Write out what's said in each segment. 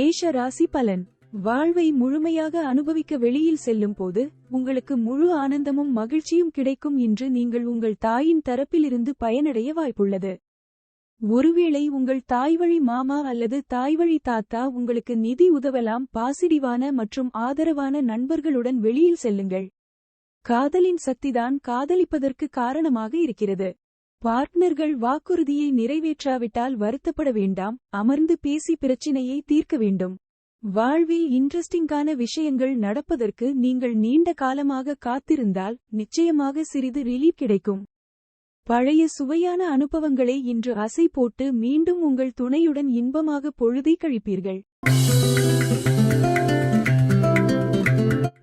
மேஷ ராசி பலன். வாழ்வை முழுமையாக அனுபவிக்க வெளியில் செல்லும் போது உங்களுக்கு முழு ஆனந்தமும் மகிழ்ச்சியும் கிடைக்கும் என்று நீங்கள் உங்கள் தாயின் தரப்பிலிருந்து பயனடைய வாய்ப்புள்ளது. ஒருவேளை உங்கள் தாய்வழி மாமா அல்லது தாய்வழி தாத்தா உங்களுக்கு நிதி உதவலாம் பாசிடிவான மற்றும் ஆதரவான நண்பர்களுடன் வெளியில் செல்லுங்கள். காதலின் சக்திதான் காதலிப்பதற்கு காரணமாக இருக்கிறது. பார்ட்னர்கள் வாக்குறுதியை நிறைவேற்றாவிட்டால் வருத்தப்பட வேண்டாம் அமர்ந்து பேசி பிரச்சினையை தீர்க்க வேண்டும். வாழ்வில் இன்ட்ரெஸ்டிங்கான விஷயங்கள் நடப்பதற்கு நீங்கள் நீண்ட காலமாக காத்திருந்தால் நிச்சயமாக சிறிது ரிலீஃப் கிடைக்கும். பழைய சுவையான அனுபவங்களை இன்று அசை போட்டு மீண்டும் உங்கள் துணையுடன் இன்பமாக பொழுதை கழிப்பீர்கள்.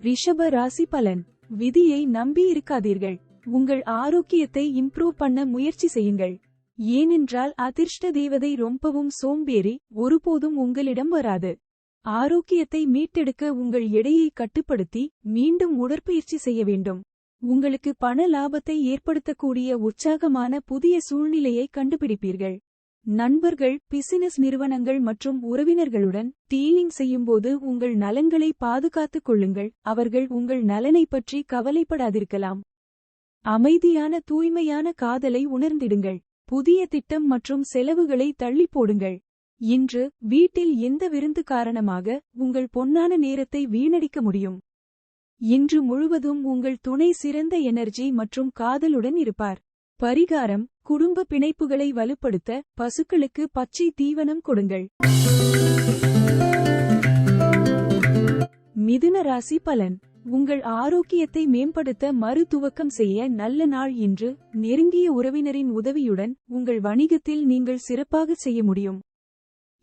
ரிஷப ராசி பலன். விதியை நம்பி இருக்காதீர்கள். உங்கள் ஆரோக்கியத்தை இம்ப்ரூவ் பண்ண முயற்சி செய்யுங்கள். ஏனென்றால் அதிர்ஷ்ட தேவதை ரொம்பவும் சோம்பேறி ஒருபோதும் உங்களிடம் வராது. ஆரோக்கியத்தை மீட்டெடுக்க உங்கள் எடையை கட்டுப்படுத்தி மீண்டும் உடற்பயிற்சி செய்ய வேண்டும். உங்களுக்கு பண லாபத்தை ஏற்படுத்தக்கூடிய உற்சாகமான புதிய சூழ்நிலையை கண்டுபிடிப்பீர்கள். நண்பர்கள் பிசினஸ் நிறுவனங்கள் மற்றும் உறவினர்களுடன் டீலிங் செய்யும்போது உங்கள் நலன்களை பாதுகாத்துக் கொள்ளுங்கள். அவர்கள் உங்கள் நலனை பற்றி கவலைப்படாதிருக்கலாம். அமைதியான தூய்மையான காதலை உணர்ந்திடுங்கள். புதிய திட்டம் மற்றும் செலவுகளை தள்ளி போடுங்கள். இன்று வீட்டில் எந்த விருந்து காரணமாக உங்கள் பொன்னான நேரத்தை வீணடிக்க முடியும்? இன்று முழுவதும் உங்கள் துணை சிறந்த எனர்ஜி மற்றும் காதலுடன் இருப்பார். பரிகாரம் குடும்ப பிணைப்புகளை வலுப்படுத்த பசுக்களுக்கு பச்சை தீவனம் கொடுங்கள். மிதுன ராசி பலன். உங்கள் ஆரோக்கியத்தை மேம்படுத்த மறு துவக்கம் செய்ய நல்ல நாள் இன்று. நெருங்கிய உறவினரின் உதவியுடன் உங்கள் வணிகத்தில் நீங்கள் சிறப்பாக செய்ய முடியும்.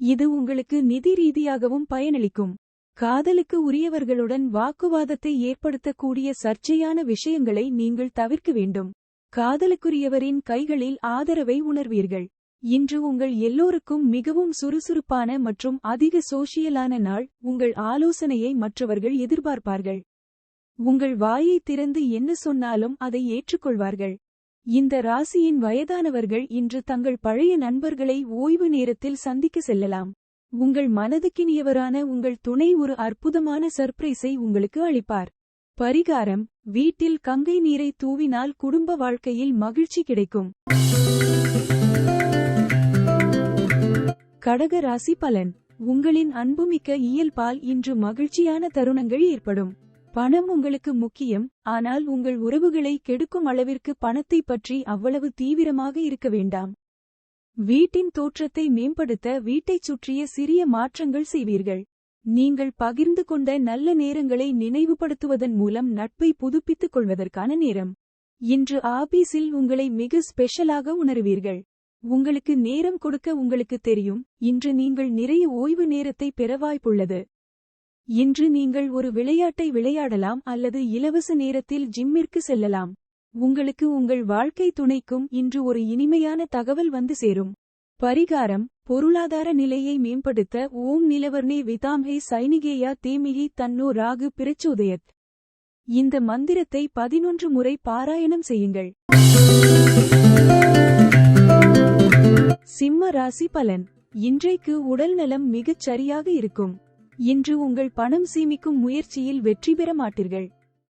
இது உங்களுக்கு நிதி ரீதியாகவும் பயனளிக்கும். காதலுக்கு உரியவர்களுடன் வாக்குவாதத்தை ஏற்படுத்தக்கூடிய சர்ச்சையான விஷயங்களை நீங்கள் தவிர்க்க வேண்டும். காதலுக்குரியவரின் கைகளில் ஆதரவை உணர்வீர்கள். இன்று உங்கள் எல்லோருக்கும் மிகவும் சுறுசுறுப்பான மற்றும் அதிக சோஷியலான நாள். உங்கள் ஆலோசனையை மற்றவர்கள் எதிர்பார்ப்பார்கள். உங்கள் வாயை திறந்து என்ன சொன்னாலும் அதை ஏற்றுக்கொள்வார்கள். இந்த ராசியின் வயதானவர்கள் இன்று தங்கள் பழைய நண்பர்களை ஓய்வு நேரத்தில் சந்திக்க செல்லலாம். உங்கள் மனதுக்கினியவரான உங்கள் துணை ஒரு அற்புதமான சர்ப்ரைஸை உங்களுக்கு அளிப்பார். பரிகாரம் வீட்டில் கங்கை நீரை தூவினால் குடும்ப வாழ்க்கையில் மகிழ்ச்சி கிடைக்கும். கடக ராசி பலன். உங்களின் அன்புமிக்க இயல்பால் இன்று மகிழ்ச்சியான தருணங்கள் ஏற்படும். பணம் உங்களுக்கு முக்கியம் ஆனால் உங்கள் உறவுகளை கெடுக்கும் அளவிற்கு பணத்தை பற்றி அவ்வளவு தீவிரமாக இருக்க வேண்டாம். வீட்டின் தோற்றத்தை மேம்படுத்த வீட்டைச் சுற்றிய சிறிய மாற்றங்கள் செய்வீர்கள். நீங்கள் பகிர்ந்து கொண்ட நல்ல நேரங்களை நினைவுபடுத்துவதன் மூலம் நட்பை புதுப்பித்துக் கொள்வதற்கான நேரம். இன்று ஆபீஸில் உங்களை மிக ஸ்பெஷலாக உணருவீர்கள். உங்களுக்கு நேரம் கொடுக்க உங்களுக்கு தெரியும். இன்று நீங்கள் நிறைய ஓய்வு நேரத்தை பெற வாய்ப்புள்ளது. இன்று நீங்கள் ஒரு விளையாட்டை விளையாடலாம் அல்லது இலவச நேரத்தில் ஜிம்மிற்கு செல்லலாம். உங்களுக்கு உங்கள் வாழ்க்கை துணைக்கும் இன்று ஒரு இனிமையான தகவல் வந்து சேரும். பரிகாரம் பொருளாதார நிலையை மேம்படுத்த ஓம் நிலவர்ணே விதாம்ஹே சைனிகேயா தேமிகி தன்னோ ராகு பிரச்சோதயத். இந்த மந்திரத்தை பதினொன்று முறை பாராயணம் செய்யுங்கள். சிம்ம ராசி பலன். இன்றைக்கு உடல் நலம் மிகச் சரியாக இருக்கும். இன்று உங்கள் பணம் சேமிக்கும் முயற்சியில் வெற்றி பெற மாட்டீர்கள்.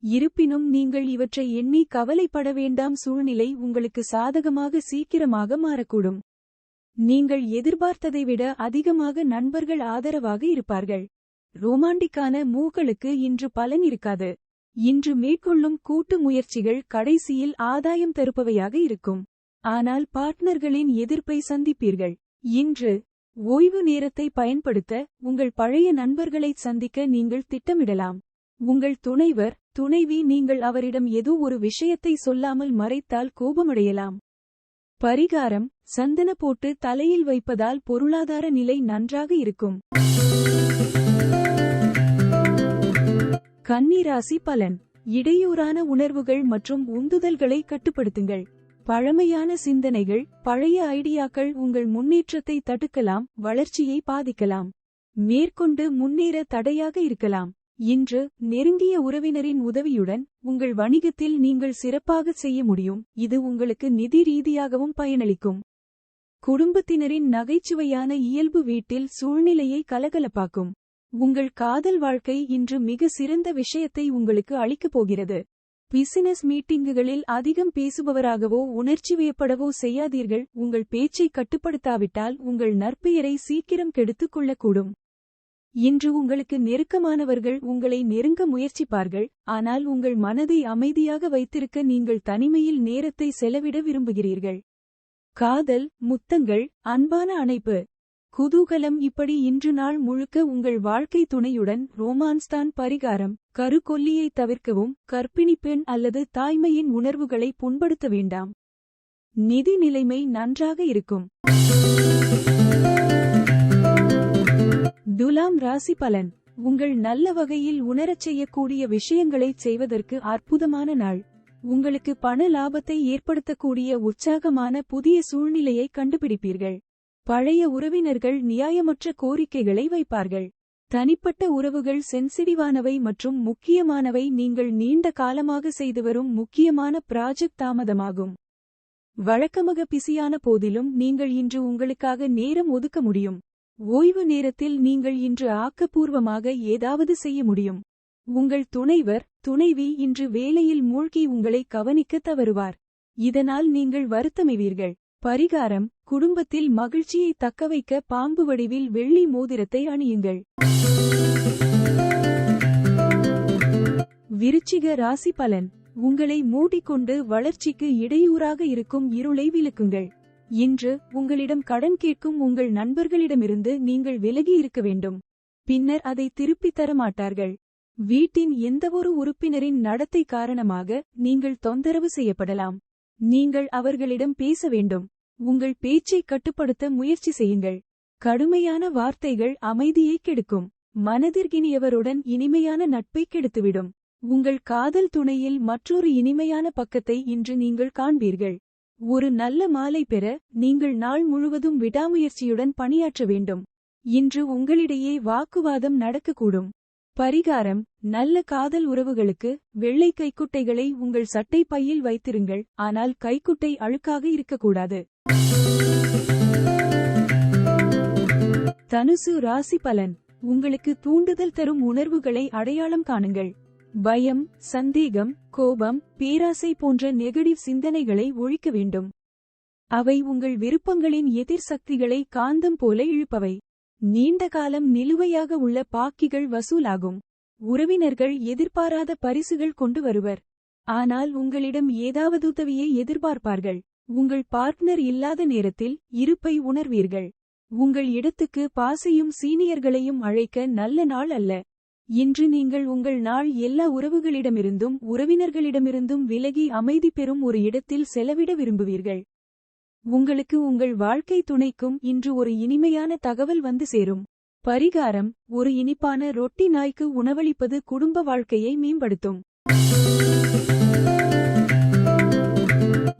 இருப்பினும் நீங்கள் இவற்றை எண்ணி கவலைப்பட வேண்டாம். சூழ்நிலை உங்களுக்கு சாதகமாக சீக்கிரமாக மாறக்கூடும். நீங்கள் எதிர்பார்த்ததை விட அதிகமாக நண்பர்கள் ஆதரவாக இருப்பார்கள். ரோமாண்டிக்கான மூக்களுக்கு இன்று பலன் இருக்காது. இன்று மேற்கொள்ளும் கூட்டு முயற்சிகள் கடைசியில் ஆதாயம் தருப்பவையாக இருக்கும். ஆனால் பார்ட்னர்களின் எதிர்ப்பை சந்திப்பீர்கள். இன்று ஓய்வு நேரத்தை பயன்படுத்த உங்கள் பழைய நண்பர்களைச் சந்திக்க நீங்கள் திட்டமிடலாம். உங்கள் துணைவர் துணைவி நீங்கள் அவரிடம் ஏதோ ஒரு விஷயத்தை சொல்லாமல் மறைத்தால் கோபமடையலாம். பரிகாரம் சந்தன போட்டு தலையில் வைப்பதால் பொருளாதார நிலை நன்றாக இருக்கும். கன்னிராசி பலன். இடையூறான உணர்வுகள் மற்றும் உந்துதல்களை கட்டுப்படுத்துங்கள். பழமையான சிந்தனைகள் பழைய ஐடியாக்கள் உங்கள் முன்னேற்றத்தை தடுக்கலாம் வளர்ச்சியை பாதிக்கலாம். மேற்கொண்டு முன்னேற தடையாக இருக்கலாம். இன்று நெருங்கிய உறவினரின் உதவியுடன் உங்கள் வணிகத்தில் நீங்கள் சிறப்பாக செய்ய முடியும். இது உங்களுக்கு நிதி ரீதியாகவும் பயனளிக்கும். குடும்பத்தினரின் நகைச்சுவையான இயல்பு வீட்டில் சூழ்நிலையை கலகலப்பாக்கும். உங்கள் காதல் வாழ்க்கை இன்று மிக சிறந்த விஷயத்தை உங்களுக்கு அளிக்கப் போகிறது. பிசினஸ் மீட்டிங்குகளில் அதிகம் பேசுபவராகவோ உணர்ச்சி வியப்படவோ செய்யாதீர்கள். உங்கள் பேச்சை கட்டுப்படுத்தாவிட்டால் உங்கள் நற்பெயரை சீக்கிரம் கெடுத்துக் கொள்ளக்கூடும். இன்று உங்களுக்கு நெருக்கமானவர்கள் உங்களை நெருங்க முயற்சிப்பார்கள். ஆனால் உங்கள் மனதை அமைதியாக வைத்திருக்க நீங்கள் தனிமையில் நேரத்தை செலவிட விரும்புகிறீர்கள். காதல் முத்தங்கள் அன்பான அணைப்பு குதூகலம் இப்படி இன்று நாள் முழுக்க உங்கள் வாழ்க்கை துணையுடன் ரோமான்ஸ் தான் பரிகாரம் கருக்கொல்லியை தவிர்க்கவும் கற்பிணி பெண் அல்லது தாய்மையின் உணர்வுகளை புண்படுத்த வேண்டாம். நிதி நிலைமை நன்றாக இருக்கும். துலாம் ராசி பலன். உங்கள் நல்ல வகையில் உணரச் செய்யக்கூடிய விஷயங்களைச் செய்வதற்கு அற்புதமான நாள். உங்களுக்கு பண லாபத்தை ஏற்படுத்தக்கூடிய உற்சாகமான புதிய சூழ்நிலையை கண்டுபிடிப்பீர்கள். பழைய உறவினர்கள் நியாயமற்ற கோரிக்கைகளை வைப்பார்கள். தனிப்பட்ட உறவுகள் சென்சிடிவானவை மற்றும் முக்கியமானவை நீங்கள் நீண்ட காலமாக செய்து வரும் முக்கியமான ப்ராஜெக்ட் தாமதமாகும். வழக்கமாக பிஸியான போதிலும் நீங்கள் இன்று உங்களுக்காக நேரம் ஒதுக்க முடியும். ஓய்வு நேரத்தில் நீங்கள் இன்று ஆக்கப்பூர்வமாக ஏதாவது செய்ய முடியும். உங்கள் துணைவர் துணைவி இன்று வேலையில் மூழ்கி உங்களை கவனிக்க தவறுவார். இதனால் நீங்கள் வருத்தமைவீர்கள் பரிகாரம் குடும்பத்தில் மகிழ்ச்சியை தக்கவைக்க பாம்பு வடிவில் வெள்ளி மோதிரத்தை அணியுங்கள். விருச்சிக ராசி பலன். உங்களை மூடிக்கொண்டு வளர்ச்சிக்கு இடையூறாக இருக்கும் இருளை விலக்குங்கள் இன்று உங்களிடம் கடன் கேட்கும் உங்கள் நண்பர்களிடமிருந்து நீங்கள் விலகி இருக்க வேண்டும். பின்னர் அதை திருப்பித் தர மாட்டார்கள். வீட்டின் எந்தவொரு உறுப்பினரின் நடத்தை காரணமாக நீங்கள் தொந்தரவு செய்யப்படலாம். நீங்கள் அவர்களிடம் பேச வேண்டும். உங்கள் பேச்சை கட்டுப்படுத்த முயற்சி செய்யுங்கள். கடுமையான வார்த்தைகள் அமைதியை கெடுக்கும். மனதிற்கினியவருடன் இனிமையான நட்பை கெடுத்துவிடும். உங்கள் காதல் துணையில் மற்றொரு இனிமையான பக்கத்தை இன்று நீங்கள் காண்பீர்கள். ஒரு நல்ல மாலை பெற நீங்கள் நாள் முழுவதும் விடாமுயற்சியுடன் பணியாற்ற வேண்டும். இன்று உங்களிடையே வாக்குவாதம் நடக்கக்கூடும். பரிகாரம் நல்ல காதல் உறவுகளுக்கு வெள்ளை கைக்குட்டைகளை உங்கள் சட்டை பையில் வைத்திருங்கள் ஆனால் கைக்குட்டை அழுக்காக இருக்கக்கூடாது. தனுசு ராசி பலன். உங்களுக்கு தூண்டுதல் தரும் உணர்வுகளை அடையாளம் காணுங்கள். பயம் சந்தேகம் கோபம் பேராசை போன்ற நெகடிவ் சிந்தனைகளை ஒழிக்க வேண்டும். அவை உங்கள் விருப்பங்களின் எதிர் சக்திகளை காந்தம் போல இழுப்பவை. நீண்ட காலம் நிலுவையாக உள்ள பாக்கிகள் வசூலாகும். உறவினர்கள் எதிர்பாராத பரிசுகள் கொண்டு வருவர். ஆனால் உங்களிடம் ஏதாவது உதவியை எதிர்பார்ப்பார்கள். உங்கள் பார்ட்னர் இல்லாத நேரத்தில் இருப்பை உணர்வீர்கள். உங்கள் இடத்துக்கு பாசையும் சீனியர்களையும் அழைக்க நல்ல நாள் அல்ல. இன்று நீங்கள் உங்கள் நாள் எல்லா உறவுகளிடமிருந்தும் உறவினர்களிடமிருந்தும் விலகி அமைதி பெறும் ஒரு இடத்தில் செலவிட விரும்புவீர்கள். உங்களுக்கு உங்கள் வாழ்க்கை துணைக்கும் இன்று ஒரு இனிமையான தகவல் வந்து சேரும். பரிகாரம் ஒரு இனிப்பான ரொட்டி நாய்க்கு உணவளிப்பது குடும்ப வாழ்க்கையை மேம்படுத்தும்.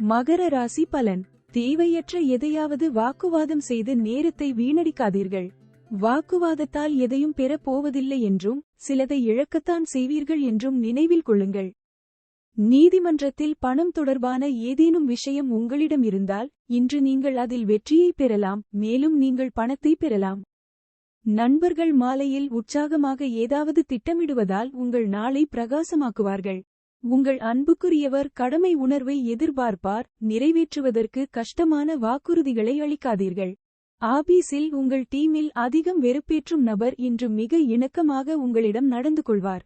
மகர ராசி பலன். தேவையற்ற எதையாவது வாக்குவாதம் செய்து நேரத்தை வீணடிக்காதீர்கள். வாக்குவாதத்தால் எதையும் பெறப் போவதில்லை என்றும் சிலதை இழக்கத்தான் செய்வீர்கள் என்றும் நினைவில் கொள்ளுங்கள். நீதிமன்றத்தில் பணம் தொடர்பான ஏதேனும் விஷயம் உங்களிடம் இருந்தால் இன்று நீங்கள் அதில் வெற்றியை பெறலாம் மேலும் நீங்கள் பணத்தை பெறலாம். நண்பர்கள் மாலையில் உற்சாகமாக ஏதாவது திட்டமிடுவதால் உங்கள் நாளை பிரகாசமாக்குவார்கள். உங்கள் அன்புக்குரியவர் கடமை உணர்வை எதிர்பார்ப்பார் நிறைவேற்றுவதற்கு கஷ்டமான வாக்குறுதிகளை அளிக்காதீர்கள். ஆபீஸில் உங்கள் டீமில் அதிகம் வெறுப்பேற்றும் நபர் இன்று மிக இணக்கமாக உங்களிடம் நடந்து கொள்வார்.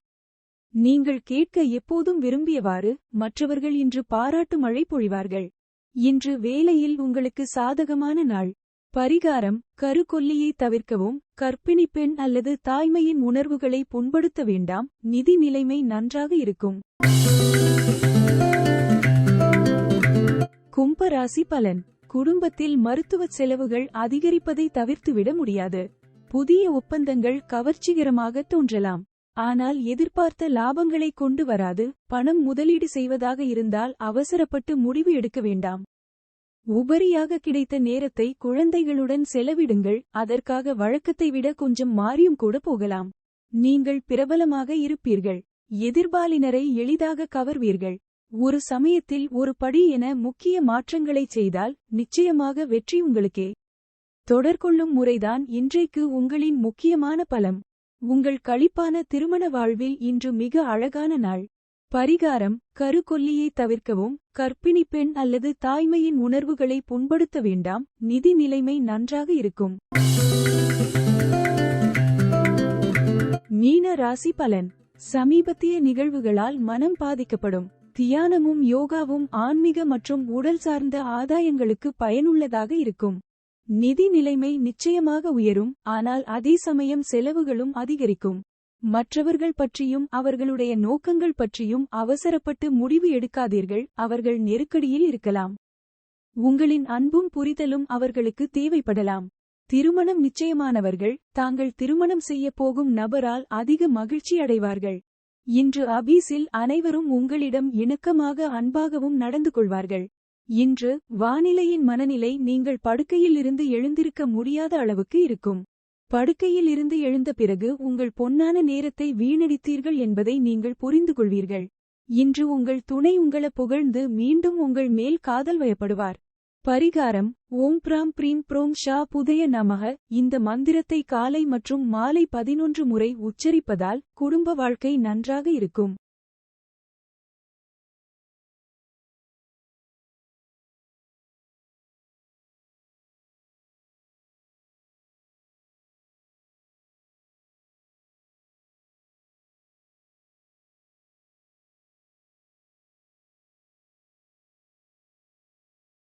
நீங்கள் கேட்க எப்போதும் விரும்பியவாறு மற்றவர்கள் இன்று பாராட்டு மழை பொழிவார்கள். இன்று வேலையில் உங்களுக்கு சாதகமான நாள். பரிகாரம் கருக்கொல்லியை தவிர்க்கவும் கற்பிணி பெண் அல்லது தாய்மையின் உணர்வுகளை புண்படுத்த வேண்டாம் நிதி நிலைமை நன்றாக இருக்கும். கும்பராசி பலன். குடும்பத்தில் மருத்துவச் செலவுகள் அதிகரிப்பதை தவிர்த்துவிட முடியாது. புதிய ஒப்பந்தங்கள் கவர்ச்சிகரமாக தோன்றலாம். ஆனால் எதிர்பார்த்த லாபங்களை கொண்டு வராது. பணம் முதலீடு செய்வதாக இருந்தால் அவசரப்பட்டு முடிவு எடுக்க வேண்டாம். உபரியாக கிடைத்த நேரத்தை குழந்தைகளுடன் செலவிடுங்கள். அதற்காக வழக்கத்தை விட கொஞ்சம் மாறியும் கூட போகலாம். நீங்கள் பிரபலமாக இருப்பீர்கள். எதிர்பாலினரை எளிதாக கவர்வீர்கள். ஒரு சமயத்தில் ஒரு படி என முக்கிய மாற்றங்களைச் செய்தால் நிச்சயமாக வெற்றி உங்களுக்கே. தொடர்கொள்ளும் முறைதான் இன்றைக்கு உங்களின் முக்கியமான பலம். உங்கள் களிப்பான திருமண வாழ்வில் இன்று மிக அழகான நாள். பரிகாரம் கருக்கொல்லியை தவிர்க்கவும் கற்பிணி பெண் அல்லது தாய்மையின் உணர்வுகளை புண்படுத்த வேண்டாம் நிதி நிலைமை நன்றாக இருக்கும். மீன ராசி பலன். சமீபத்திய நிகழ்வுகளால் மனம் பாதிக்கப்படும். தியானமும் யோகாவும் ஆன்மீக மற்றும் உடல் சார்ந்த ஆதாயங்களுக்கு பயனுள்ளதாக இருக்கும். நிதி நிலைமை நிச்சயமாக உயரும் ஆனால் அதே சமயம் செலவுகளும் அதிகரிக்கும். மற்றவர்கள் பற்றியும் அவர்களுடைய நோக்கங்கள் பற்றியும் அவசரப்பட்டு முடிவு எடுக்காதீர்கள் அவர்கள் நெருக்கடியில் இருக்கலாம். உங்களின் அன்பும் புரிதலும் அவர்களுக்கு தேவைப்படலாம். திருமணம் நிச்சயமானவர்கள் தாங்கள் திருமணம் செய்யப் போகும் நபரால் அதிக மகிழ்ச்சி அடைவார்கள். இன்று அபீஸில் அனைவரும் உங்களிடம் இணக்கமாக அன்பாகவும் நடந்து கொள்வார்கள். இன்று வானிலையின் மனநிலை நீங்கள் படுக்கையில் இருந்து எழுந்திருக்க முடியாத அளவுக்கு இருக்கும். படுக்கையில் இருந்து எழுந்த பிறகு உங்கள் பொன்னான நேரத்தை வீணடித்தீர்கள் என்பதை நீங்கள் புரிந்து கொள்வீர்கள். இன்று உங்கள் துணை உங்கள புகழ்ந்து மீண்டும் உங்கள் மேல் காதல் வயப்படுவார். பரிகாரம் ஓம் பிராம் பிரீம் ப்ரோம் ஷா புதய நமக இந்த மந்திரத்தை காலை மற்றும் மாலை பதினொன்று முறை உச்சரிப்பதால் குடும்ப வாழ்க்கை நன்றாக இருக்கும்.